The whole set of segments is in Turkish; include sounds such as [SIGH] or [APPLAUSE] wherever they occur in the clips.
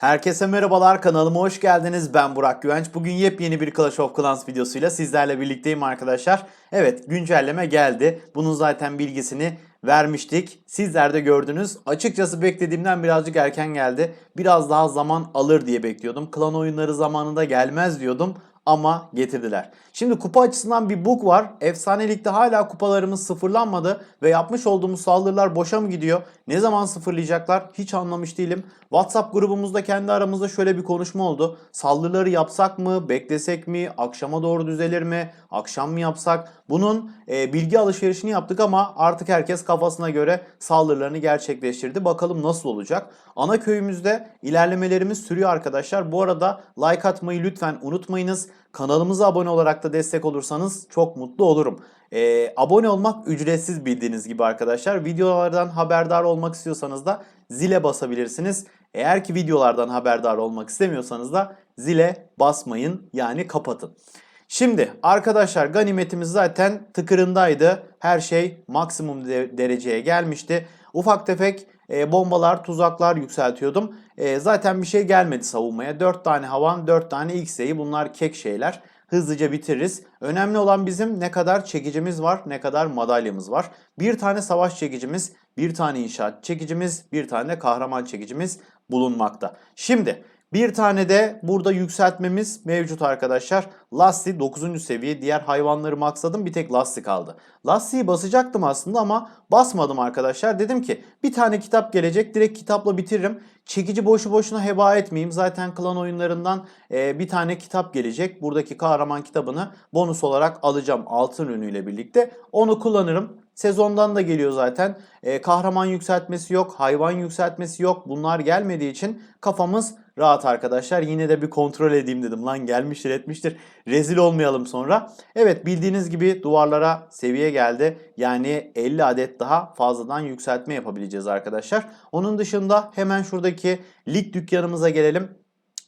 Herkese merhabalar kanalıma hoş geldiniz. Ben Burak Güvenç. Bugün yepyeni bir Clash of Clans videosuyla sizlerle birlikteyim arkadaşlar. Evet güncelleme geldi. Bunun zaten bilgisini vermiştik. Sizler de gördünüz. Açıkçası beklediğimden birazcık erken geldi. Biraz daha zaman alır diye bekliyordum. Klan oyunları zamanında gelmez diyordum ama getirdiler. Şimdi kupa açısından bir bug var. Efsanelikte hala kupalarımız sıfırlanmadı ve yapmış olduğumuz saldırılar boşa mı gidiyor? Ne zaman sıfırlayacaklar? Hiç anlamış değilim. WhatsApp grubumuzda kendi aramızda şöyle bir konuşma oldu. Saldırıları yapsak mı? Beklesek mi? Akşama doğru düzelir mi? Akşam mı yapsak? Bunun e, bilgi alışverişini yaptık ama artık herkes kafasına göre saldırılarını gerçekleştirdi. Bakalım nasıl olacak? Ana köyümüzde ilerlemelerimiz sürüyor arkadaşlar. Bu arada like atmayı lütfen unutmayınız. Kanalımıza abone olarak da destek olursanız çok mutlu olurum. Ee, abone olmak ücretsiz bildiğiniz gibi arkadaşlar. Videolardan haberdar olmak istiyorsanız da zile basabilirsiniz. Eğer ki videolardan haberdar olmak istemiyorsanız da zile basmayın yani kapatın. Şimdi arkadaşlar ganimetimiz zaten tıkırındaydı. Her şey maksimum de- dereceye gelmişti. Ufak tefek e, bombalar, tuzaklar yükseltiyordum. E, zaten bir şey gelmedi savunmaya. 4 tane havan, 4 tane X'eyi bunlar kek şeyler. Hızlıca bitiririz. Önemli olan bizim ne kadar çekicimiz var, ne kadar madalyamız var. Bir tane savaş çekicimiz, bir tane inşaat çekicimiz, bir tane kahraman çekicimiz bulunmakta. Şimdi bir tane de burada yükseltmemiz mevcut arkadaşlar. Lassi 9. seviye. Diğer hayvanları maksadım. Bir tek Lassi kaldı. Lassi'yi basacaktım aslında ama basmadım arkadaşlar. Dedim ki bir tane kitap gelecek. Direkt kitapla bitiririm. Çekici boşu boşuna heba etmeyeyim. Zaten klan oyunlarından e, bir tane kitap gelecek. Buradaki kahraman kitabını bonus olarak alacağım altın ürünüyle birlikte. Onu kullanırım. Sezondan da geliyor zaten. E, kahraman yükseltmesi yok, hayvan yükseltmesi yok. Bunlar gelmediği için kafamız rahat arkadaşlar. Yine de bir kontrol edeyim dedim. Lan gelmiştir etmiştir. Rezil olmayalım sonra. Evet bildiğiniz gibi duvarlara seviye geldi. Yani 50 adet daha fazladan yükseltme yapabileceğiz arkadaşlar. Onun dışında hemen şuradaki lig dükkanımıza gelelim.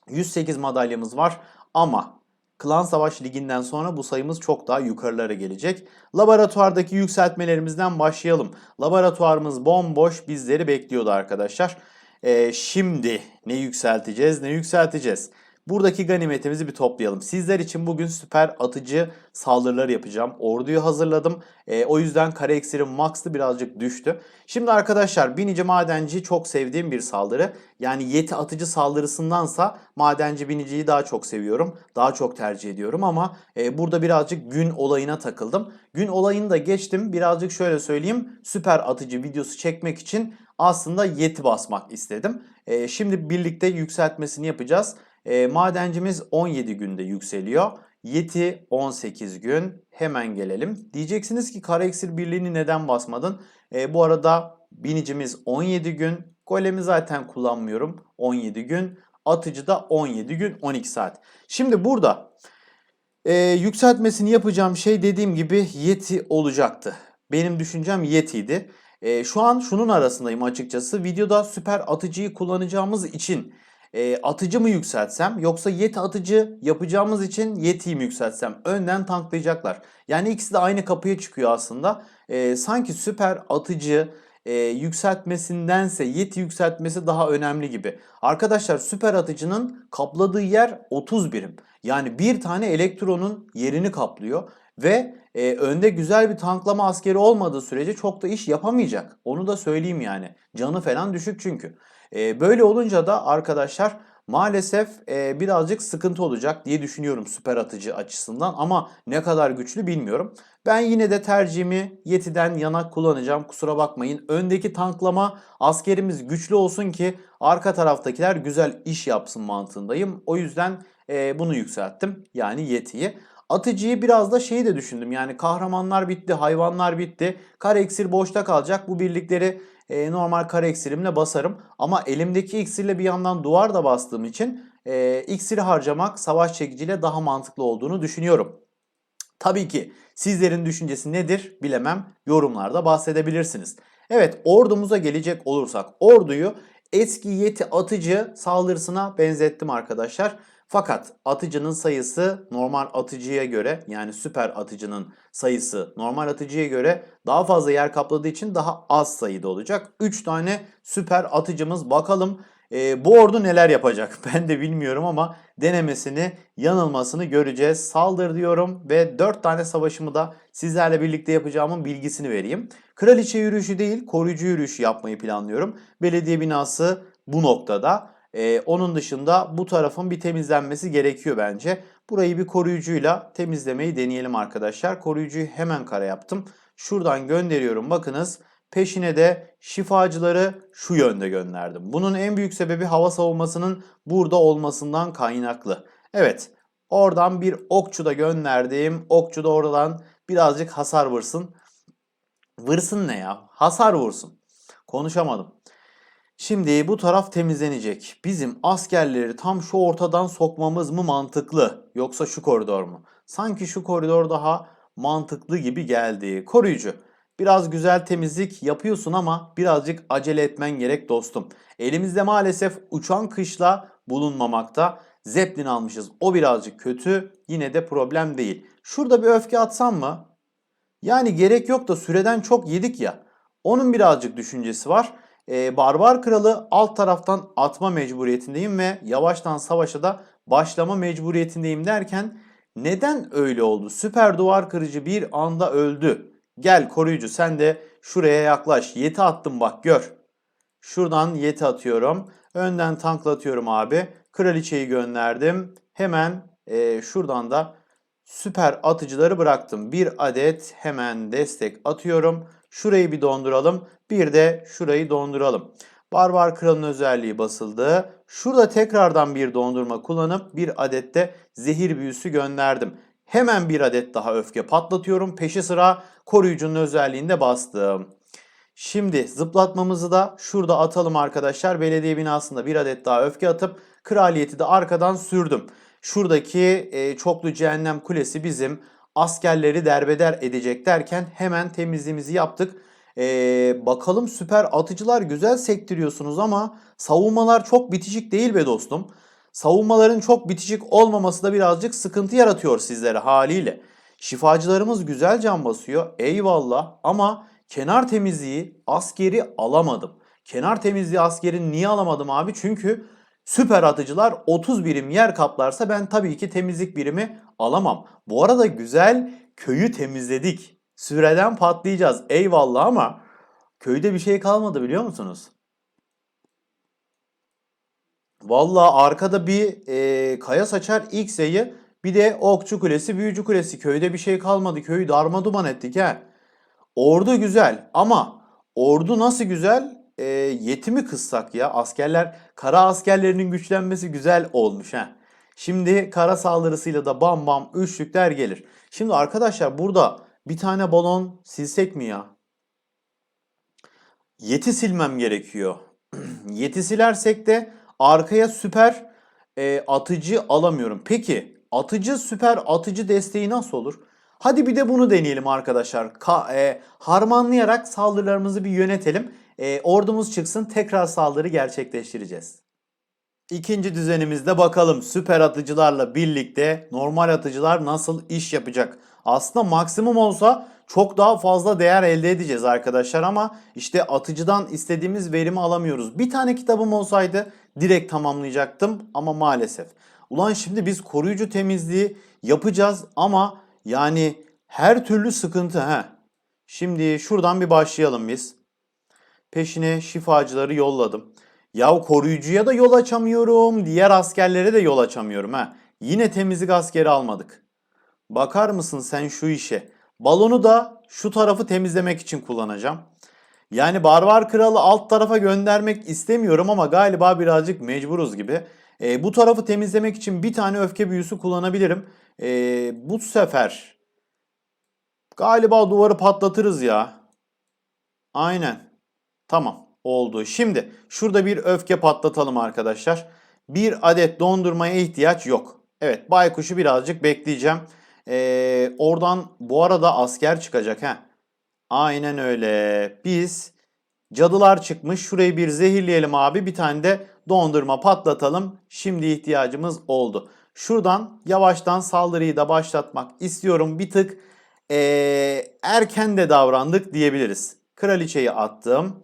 108 madalyamız var ama Klan Savaş Ligi'nden sonra bu sayımız çok daha yukarılara gelecek. Laboratuvardaki yükseltmelerimizden başlayalım. Laboratuvarımız bomboş bizleri bekliyordu arkadaşlar. Ee, şimdi ne yükselteceğiz ne yükselteceğiz. Buradaki ganimetimizi bir toplayalım. Sizler için bugün süper atıcı saldırıları yapacağım. Orduyu hazırladım. Ee, o yüzden kare eksirim max'lı birazcık düştü. Şimdi arkadaşlar binici madenci çok sevdiğim bir saldırı. Yani yeti atıcı saldırısındansa madenci biniciyi daha çok seviyorum. Daha çok tercih ediyorum ama e, burada birazcık gün olayına takıldım. Gün olayını da geçtim. Birazcık şöyle söyleyeyim. Süper atıcı videosu çekmek için aslında yeti basmak istedim. E, şimdi birlikte yükseltmesini yapacağız. E, madencimiz 17 günde yükseliyor. Yeti 18 gün. Hemen gelelim. Diyeceksiniz ki kara eksir birliğini neden basmadın? E, bu arada binicimiz 17 gün. Golemi zaten kullanmıyorum. 17 gün. Atıcı da 17 gün 12 saat. Şimdi burada e, yükseltmesini yapacağım şey dediğim gibi Yeti olacaktı. Benim düşüncem Yeti'ydi. E, şu an şunun arasındayım açıkçası. Videoda süper atıcıyı kullanacağımız için e, atıcı mı yükseltsem yoksa Yeti atıcı yapacağımız için Yeti'yi mi yükseltsem? Önden tanklayacaklar. Yani ikisi de aynı kapıya çıkıyor aslında. E, sanki süper atıcı e, yükseltmesindense Yeti yükseltmesi daha önemli gibi. Arkadaşlar süper atıcının kapladığı yer 30 birim. Yani bir tane elektronun yerini kaplıyor ve e, önde güzel bir tanklama askeri olmadığı sürece çok da iş yapamayacak. Onu da söyleyeyim yani. Canı falan düşük çünkü. E, böyle olunca da arkadaşlar maalesef e, birazcık sıkıntı olacak diye düşünüyorum süper atıcı açısından ama ne kadar güçlü bilmiyorum. Ben yine de tercihimi Yeti'den yana kullanacağım. Kusura bakmayın. Öndeki tanklama askerimiz güçlü olsun ki arka taraftakiler güzel iş yapsın mantığındayım. O yüzden e, bunu yükselttim. Yani Yeti'yi. Atıcıyı biraz da şeyi de düşündüm. Yani kahramanlar bitti, hayvanlar bitti. Kare iksir boşta kalacak. Bu birlikleri e, normal kare iksirimle basarım. Ama elimdeki iksirle bir yandan duvar da bastığım için e, iksiri harcamak savaş çekiciyle daha mantıklı olduğunu düşünüyorum. Tabii ki sizlerin düşüncesi nedir bilemem yorumlarda bahsedebilirsiniz. Evet ordumuza gelecek olursak orduyu eski yeti atıcı saldırısına benzettim arkadaşlar. Fakat atıcının sayısı normal atıcıya göre yani süper atıcının sayısı normal atıcıya göre daha fazla yer kapladığı için daha az sayıda olacak. 3 tane süper atıcımız bakalım Ee, bu ordu neler yapacak [LAUGHS] ben de bilmiyorum ama denemesini yanılmasını göreceğiz. Saldır diyorum ve 4 tane savaşımı da sizlerle birlikte yapacağımın bilgisini vereyim. Kraliçe yürüyüşü değil koruyucu yürüyüşü yapmayı planlıyorum. Belediye binası bu noktada. Ee, onun dışında bu tarafın bir temizlenmesi gerekiyor bence. Burayı bir koruyucuyla temizlemeyi deneyelim arkadaşlar. Koruyucuyu hemen kara yaptım. Şuradan gönderiyorum bakınız. Peşine de şifacıları şu yönde gönderdim. Bunun en büyük sebebi hava savunmasının burada olmasından kaynaklı. Evet oradan bir okçu da gönderdim. Okçu da oradan birazcık hasar vursun. Vırsın ne ya? Hasar vursun. Konuşamadım. Şimdi bu taraf temizlenecek. Bizim askerleri tam şu ortadan sokmamız mı mantıklı? Yoksa şu koridor mu? Sanki şu koridor daha mantıklı gibi geldi. Koruyucu. Biraz güzel temizlik yapıyorsun ama birazcık acele etmen gerek dostum. Elimizde maalesef uçan kışla bulunmamakta. Zeppelin almışız. O birazcık kötü. Yine de problem değil. Şurada bir öfke atsam mı? Yani gerek yok da süreden çok yedik ya. Onun birazcık düşüncesi var. Ee, Barbar Kralı alt taraftan atma mecburiyetindeyim ve yavaştan savaşa da başlama mecburiyetindeyim derken neden öyle oldu? Süper duvar kırıcı bir anda öldü. Gel koruyucu sen de şuraya yaklaş. Yeti attım bak gör. Şuradan yeti atıyorum. Önden tanklatıyorum abi. Kraliçeyi gönderdim. Hemen e, şuradan da süper atıcıları bıraktım. Bir adet hemen destek atıyorum. Şurayı bir donduralım. Bir de şurayı donduralım. Barbar Kral'ın özelliği basıldı. Şurada tekrardan bir dondurma kullanıp bir adet de zehir büyüsü gönderdim. Hemen bir adet daha öfke patlatıyorum. Peşi sıra koruyucunun özelliğinde bastım. Şimdi zıplatmamızı da şurada atalım arkadaşlar. Belediye binasında bir adet daha öfke atıp kraliyeti de arkadan sürdüm. Şuradaki e, çoklu cehennem kulesi bizim askerleri derbeder edecek derken hemen temizliğimizi yaptık. E, bakalım süper atıcılar güzel sektiriyorsunuz ama savunmalar çok bitişik değil be dostum. Savunmaların çok bitişik olmaması da birazcık sıkıntı yaratıyor sizlere haliyle. Şifacılarımız güzel can basıyor eyvallah ama kenar temizliği askeri alamadım. Kenar temizliği askeri niye alamadım abi? Çünkü süper atıcılar 30 birim yer kaplarsa ben tabii ki temizlik birimi alamam. Bu arada güzel köyü temizledik. Süreden patlayacağız eyvallah ama köyde bir şey kalmadı biliyor musunuz? Vallahi arkada bir e, kaya saçar X sayı bir de okçu kulesi büyücü kulesi köyde bir şey kalmadı köyü darma duman ettik ha. Ordu güzel ama ordu nasıl güzel e, yetimi kıssak ya askerler kara askerlerinin güçlenmesi güzel olmuş ha. Şimdi kara saldırısıyla da bam bam üçlükler gelir. Şimdi arkadaşlar burada bir tane balon silsek mi ya? Yeti silmem gerekiyor. [CLEARS THROAT] Yeti silersek de arkaya süper e, atıcı alamıyorum. Peki atıcı süper atıcı desteği nasıl olur? Hadi bir de bunu deneyelim arkadaşlar. Ka, e, harmanlayarak saldırılarımızı bir yönetelim. E, ordumuz çıksın tekrar saldırı gerçekleştireceğiz. İkinci düzenimizde bakalım süper atıcılarla birlikte normal atıcılar nasıl iş yapacak? Aslında maksimum olsa çok daha fazla değer elde edeceğiz arkadaşlar ama işte atıcıdan istediğimiz verimi alamıyoruz. Bir tane kitabım olsaydı direkt tamamlayacaktım ama maalesef. Ulan şimdi biz koruyucu temizliği yapacağız ama yani her türlü sıkıntı ha. Şimdi şuradan bir başlayalım biz. Peşine şifacıları yolladım. Ya koruyucuya da yol açamıyorum. Diğer askerlere de yol açamıyorum ha. Yine temizlik askeri almadık. Bakar mısın sen şu işe? Balonu da şu tarafı temizlemek için kullanacağım. Yani Barbar Kralı alt tarafa göndermek istemiyorum ama galiba birazcık mecburuz gibi. E, bu tarafı temizlemek için bir tane öfke büyüsü kullanabilirim. E, bu sefer galiba duvarı patlatırız ya. Aynen. Tamam oldu. Şimdi şurada bir öfke patlatalım arkadaşlar. Bir adet dondurmaya ihtiyaç yok. Evet baykuşu birazcık bekleyeceğim. Ee, oradan bu arada asker çıkacak ha. Aynen öyle. Biz cadılar çıkmış. Şurayı bir zehirleyelim abi. Bir tane de dondurma patlatalım. Şimdi ihtiyacımız oldu. Şuradan yavaştan saldırıyı da başlatmak istiyorum. Bir tık ee, erken de davrandık diyebiliriz. Kraliçeyi attım.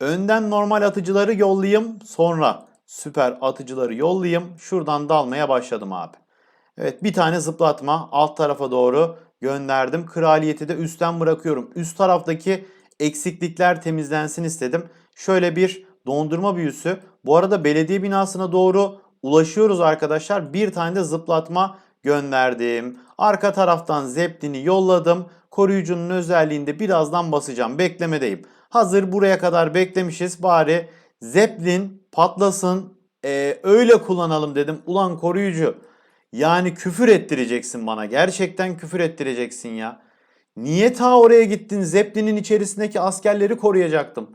Önden normal atıcıları yollayayım. Sonra süper atıcıları yollayayım. Şuradan dalmaya başladım abi. Evet bir tane zıplatma alt tarafa doğru gönderdim. Kraliyeti de üstten bırakıyorum. Üst taraftaki eksiklikler temizlensin istedim. Şöyle bir dondurma büyüsü. Bu arada belediye binasına doğru ulaşıyoruz arkadaşlar. Bir tane de zıplatma gönderdim. Arka taraftan zeplini yolladım. Koruyucunun özelliğinde birazdan basacağım. Beklemedeyim. Hazır buraya kadar beklemişiz. Bari zeplin patlasın. Ee, öyle kullanalım dedim. Ulan koruyucu. Yani küfür ettireceksin bana. Gerçekten küfür ettireceksin ya. Niye ta oraya gittin? Zeppelin'in içerisindeki askerleri koruyacaktım.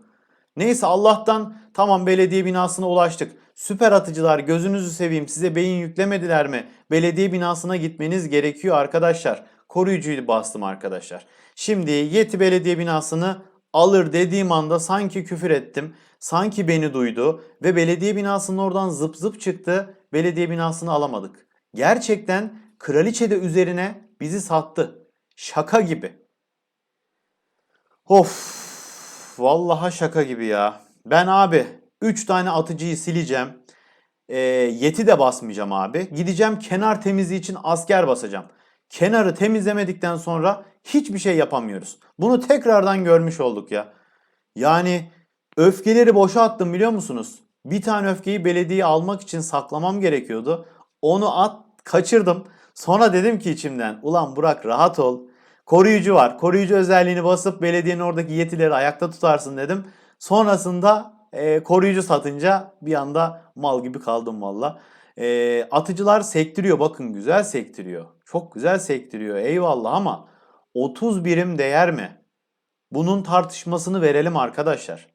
Neyse Allah'tan tamam belediye binasına ulaştık. Süper atıcılar gözünüzü seveyim size beyin yüklemediler mi? Belediye binasına gitmeniz gerekiyor arkadaşlar. Koruyucuyu bastım arkadaşlar. Şimdi Yeti belediye binasını alır dediğim anda sanki küfür ettim. Sanki beni duydu ve belediye binasının oradan zıp zıp çıktı. Belediye binasını alamadık. Gerçekten kraliçe de üzerine bizi sattı. Şaka gibi. Of. Vallahi şaka gibi ya. Ben abi 3 tane atıcıyı sileceğim. Ee, yeti de basmayacağım abi. Gideceğim kenar temizliği için asker basacağım. Kenarı temizlemedikten sonra hiçbir şey yapamıyoruz. Bunu tekrardan görmüş olduk ya. Yani öfkeleri boşa attım biliyor musunuz? Bir tane öfkeyi belediyeye almak için saklamam gerekiyordu. Onu at kaçırdım. Sonra dedim ki içimden ulan Burak rahat ol. Koruyucu var. Koruyucu özelliğini basıp belediyenin oradaki yetileri ayakta tutarsın dedim. Sonrasında e, koruyucu satınca bir anda mal gibi kaldım valla. E, atıcılar sektiriyor bakın güzel sektiriyor. Çok güzel sektiriyor eyvallah ama 30 birim değer mi? Bunun tartışmasını verelim arkadaşlar.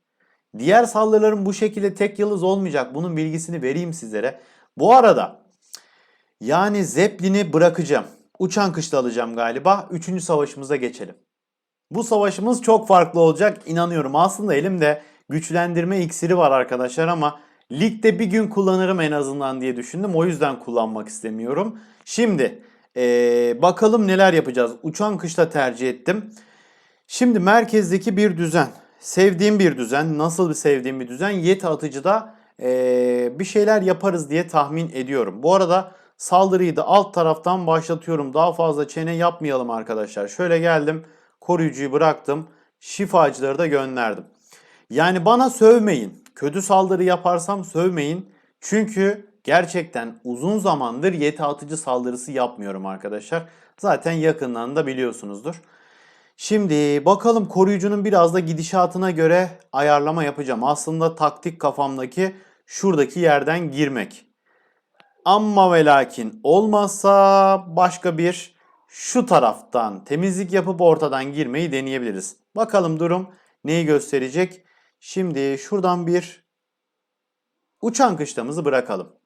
Diğer saldırıların bu şekilde tek yıldız olmayacak. Bunun bilgisini vereyim sizlere. Bu arada yani Zeppelin'i bırakacağım. Uçan kışla alacağım galiba. Üçüncü savaşımıza geçelim. Bu savaşımız çok farklı olacak inanıyorum. Aslında elimde güçlendirme iksiri var arkadaşlar ama ligde bir gün kullanırım en azından diye düşündüm. O yüzden kullanmak istemiyorum. Şimdi ee, bakalım neler yapacağız. Uçan kışla tercih ettim. Şimdi merkezdeki bir düzen. Sevdiğim bir düzen. Nasıl bir sevdiğim bir düzen? Yeti atıcıda ee, bir şeyler yaparız diye tahmin ediyorum. Bu arada saldırıyı da alt taraftan başlatıyorum. Daha fazla çene yapmayalım arkadaşlar. Şöyle geldim. Koruyucuyu bıraktım. Şifacıları da gönderdim. Yani bana sövmeyin. Kötü saldırı yaparsam sövmeyin. Çünkü gerçekten uzun zamandır yeti atıcı saldırısı yapmıyorum arkadaşlar. Zaten yakından da biliyorsunuzdur. Şimdi bakalım koruyucunun biraz da gidişatına göre ayarlama yapacağım. Aslında taktik kafamdaki şuradaki yerden girmek. Amma ve lakin olmazsa başka bir şu taraftan temizlik yapıp ortadan girmeyi deneyebiliriz. Bakalım durum neyi gösterecek. Şimdi şuradan bir uçan kışlamızı bırakalım.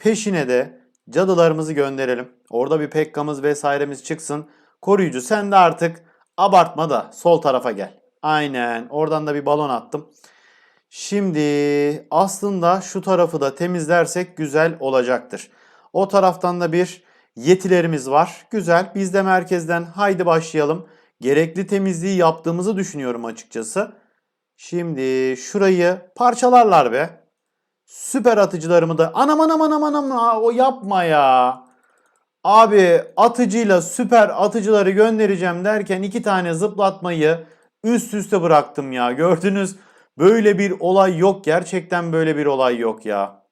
Peşine de cadılarımızı gönderelim. Orada bir pekkamız vesairemiz çıksın. Koruyucu sen de artık abartma da sol tarafa gel. Aynen oradan da bir balon attım. Şimdi aslında şu tarafı da temizlersek güzel olacaktır. O taraftan da bir yetilerimiz var. Güzel. Biz de merkezden haydi başlayalım. Gerekli temizliği yaptığımızı düşünüyorum açıkçası. Şimdi şurayı parçalarlar be. Süper atıcılarımı da anam anam anam anam o yapma ya. Abi atıcıyla süper atıcıları göndereceğim derken iki tane zıplatmayı üst üste bıraktım ya. Gördünüz böyle bir olay yok. Gerçekten böyle bir olay yok ya.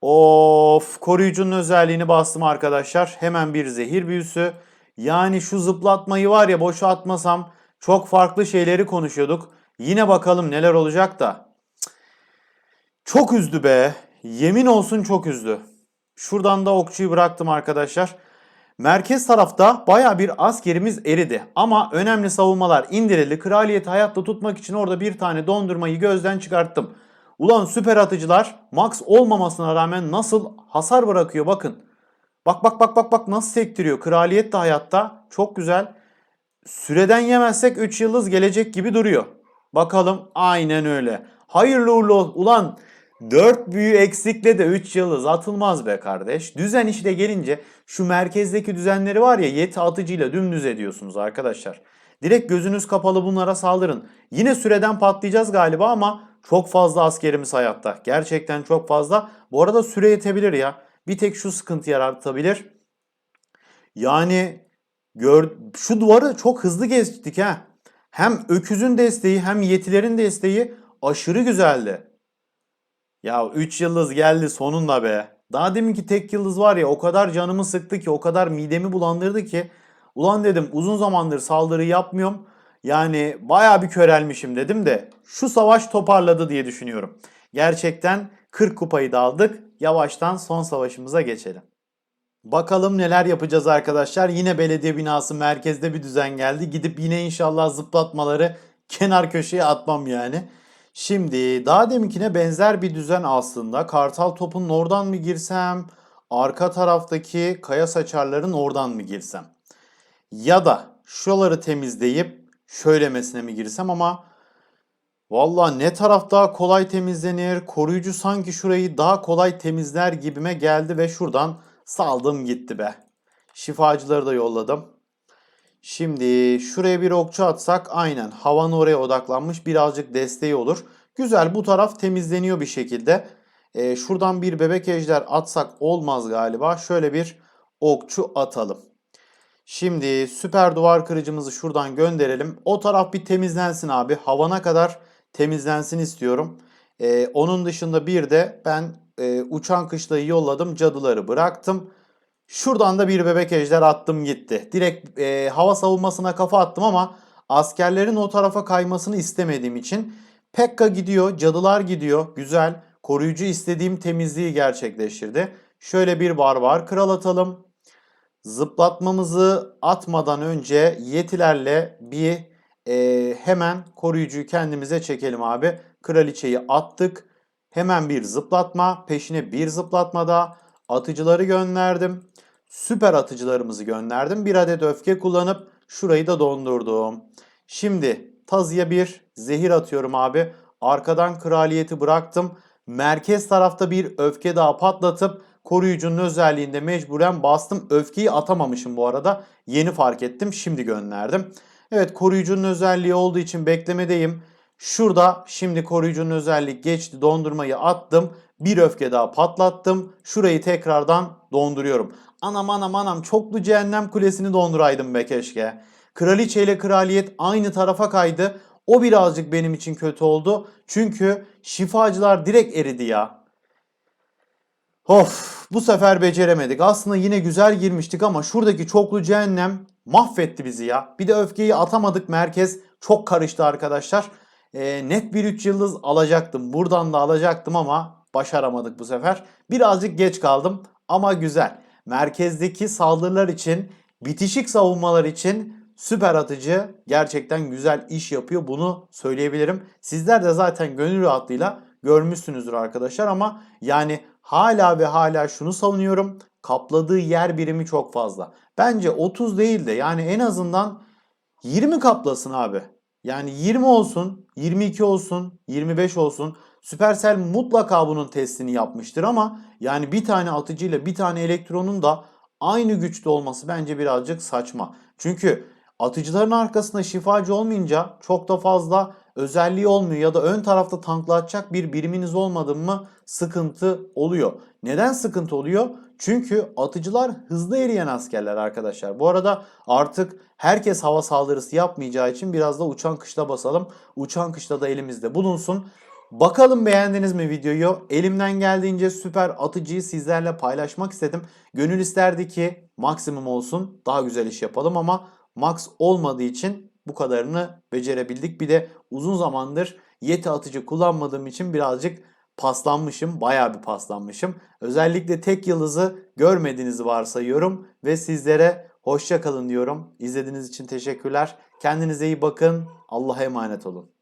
Of koruyucunun özelliğini bastım arkadaşlar. Hemen bir zehir büyüsü. Yani şu zıplatmayı var ya boşa atmasam çok farklı şeyleri konuşuyorduk. Yine bakalım neler olacak da. Çok üzdü be. Yemin olsun çok üzdü. Şuradan da okçuyu bıraktım arkadaşlar. Merkez tarafta baya bir askerimiz eridi. Ama önemli savunmalar indirildi. Kraliyeti hayatta tutmak için orada bir tane dondurmayı gözden çıkarttım. Ulan süper atıcılar max olmamasına rağmen nasıl hasar bırakıyor bakın. Bak bak bak bak bak nasıl sektiriyor. Kraliyet de hayatta. Çok güzel. Süreden yemezsek 3 yıldız gelecek gibi duruyor. Bakalım aynen öyle. Hayırlı uğurlu. Ulan 4 büyü eksikle de 3 yıldız atılmaz be kardeş. Düzen işte gelince şu merkezdeki düzenleri var ya yeti atıcıyla dümdüz ediyorsunuz arkadaşlar. Direkt gözünüz kapalı bunlara saldırın. Yine süreden patlayacağız galiba ama Çok fazla askerimiz hayatta. Gerçekten çok fazla. Bu arada süre yetebilir ya. Bir tek şu sıkıntı yaratabilir. Yani gör, şu duvarı çok hızlı geçtik ha. Hem öküzün desteği hem yetilerin desteği aşırı güzeldi. Ya 3 yıldız geldi sonunda be. Daha deminki tek yıldız var ya o kadar canımı sıktı ki o kadar midemi bulandırdı ki. Ulan dedim uzun zamandır saldırı yapmıyorum. Yani baya bir körelmişim dedim de şu savaş toparladı diye düşünüyorum. Gerçekten 40 kupayı da aldık. Yavaştan son savaşımıza geçelim. Bakalım neler yapacağız arkadaşlar. Yine belediye binası merkezde bir düzen geldi. Gidip yine inşallah zıplatmaları kenar köşeye atmam yani. Şimdi daha deminkine benzer bir düzen aslında. Kartal topunun oradan mı girsem? Arka taraftaki kaya saçarların oradan mı girsem? Ya da şuraları temizleyip şöylemesine mi girsem ama Valla ne taraf daha kolay temizlenir? Koruyucu sanki şurayı daha kolay temizler gibime geldi ve şuradan saldım gitti be. Şifacıları da yolladım. Şimdi şuraya bir okçu atsak aynen havanın oraya odaklanmış birazcık desteği olur. Güzel bu taraf temizleniyor bir şekilde. Ee, şuradan bir bebek ejder atsak olmaz galiba. Şöyle bir okçu atalım. Şimdi süper duvar kırıcımızı şuradan gönderelim. O taraf bir temizlensin abi. Havana kadar temizlensin istiyorum. Ee, onun dışında bir de ben e, uçan kışlayı yolladım. Cadıları bıraktım. Şuradan da bir bebek ejder attım gitti. Direkt e, hava savunmasına kafa attım ama askerlerin o tarafa kaymasını istemediğim için Pekka gidiyor, cadılar gidiyor. Güzel. Koruyucu istediğim temizliği gerçekleştirdi. Şöyle bir barbar kral atalım. Zıplatmamızı atmadan önce yetilerle bir e, hemen koruyucuyu kendimize çekelim abi. Kraliçeyi attık. Hemen bir zıplatma. Peşine bir zıplatma daha. Atıcıları gönderdim. Süper atıcılarımızı gönderdim. Bir adet öfke kullanıp şurayı da dondurdum. Şimdi tazıya bir zehir atıyorum abi. Arkadan kraliyeti bıraktım. Merkez tarafta bir öfke daha patlatıp koruyucunun özelliğinde mecburen bastım. Öfkeyi atamamışım bu arada. Yeni fark ettim. Şimdi gönderdim. Evet koruyucunun özelliği olduğu için beklemedeyim. Şurada şimdi koruyucunun özelliği geçti. Dondurmayı attım. Bir öfke daha patlattım. Şurayı tekrardan donduruyorum. Anam anam anam çoklu cehennem kulesini donduraydım be keşke. Kraliçe ile kraliyet aynı tarafa kaydı. O birazcık benim için kötü oldu. Çünkü şifacılar direkt eridi ya. Of bu sefer beceremedik. Aslında yine güzel girmiştik ama şuradaki çoklu cehennem mahvetti bizi ya. Bir de öfkeyi atamadık merkez. Çok karıştı arkadaşlar. Ee, net bir 3 yıldız alacaktım. Buradan da alacaktım ama başaramadık bu sefer. Birazcık geç kaldım ama güzel. Merkezdeki saldırılar için, bitişik savunmalar için süper atıcı gerçekten güzel iş yapıyor. Bunu söyleyebilirim. Sizler de zaten gönül rahatlığıyla görmüşsünüzdür arkadaşlar ama yani hala ve hala şunu savunuyorum. Kapladığı yer birimi çok fazla. Bence 30 değil de yani en azından 20 kaplasın abi. Yani 20 olsun, 22 olsun, 25 olsun. Supercell mutlaka bunun testini yapmıştır ama yani bir tane atıcıyla bir tane elektronun da aynı güçte olması bence birazcık saçma. Çünkü atıcıların arkasında şifacı olmayınca çok da fazla özelliği olmuyor ya da ön tarafta tanklatacak bir biriminiz olmadı mı sıkıntı oluyor. Neden sıkıntı oluyor? Çünkü atıcılar hızlı eriyen askerler arkadaşlar. Bu arada artık herkes hava saldırısı yapmayacağı için biraz da uçan kışla basalım. Uçan kışla da elimizde bulunsun. Bakalım beğendiniz mi videoyu? Elimden geldiğince süper atıcıyı sizlerle paylaşmak istedim. Gönül isterdi ki maksimum olsun daha güzel iş yapalım ama max olmadığı için bu kadarını becerebildik. Bir de uzun zamandır yeti atıcı kullanmadığım için birazcık paslanmışım. Bayağı bir paslanmışım. Özellikle tek yıldızı görmediğinizi varsayıyorum ve sizlere hoşça kalın diyorum. İzlediğiniz için teşekkürler. Kendinize iyi bakın. Allah'a emanet olun.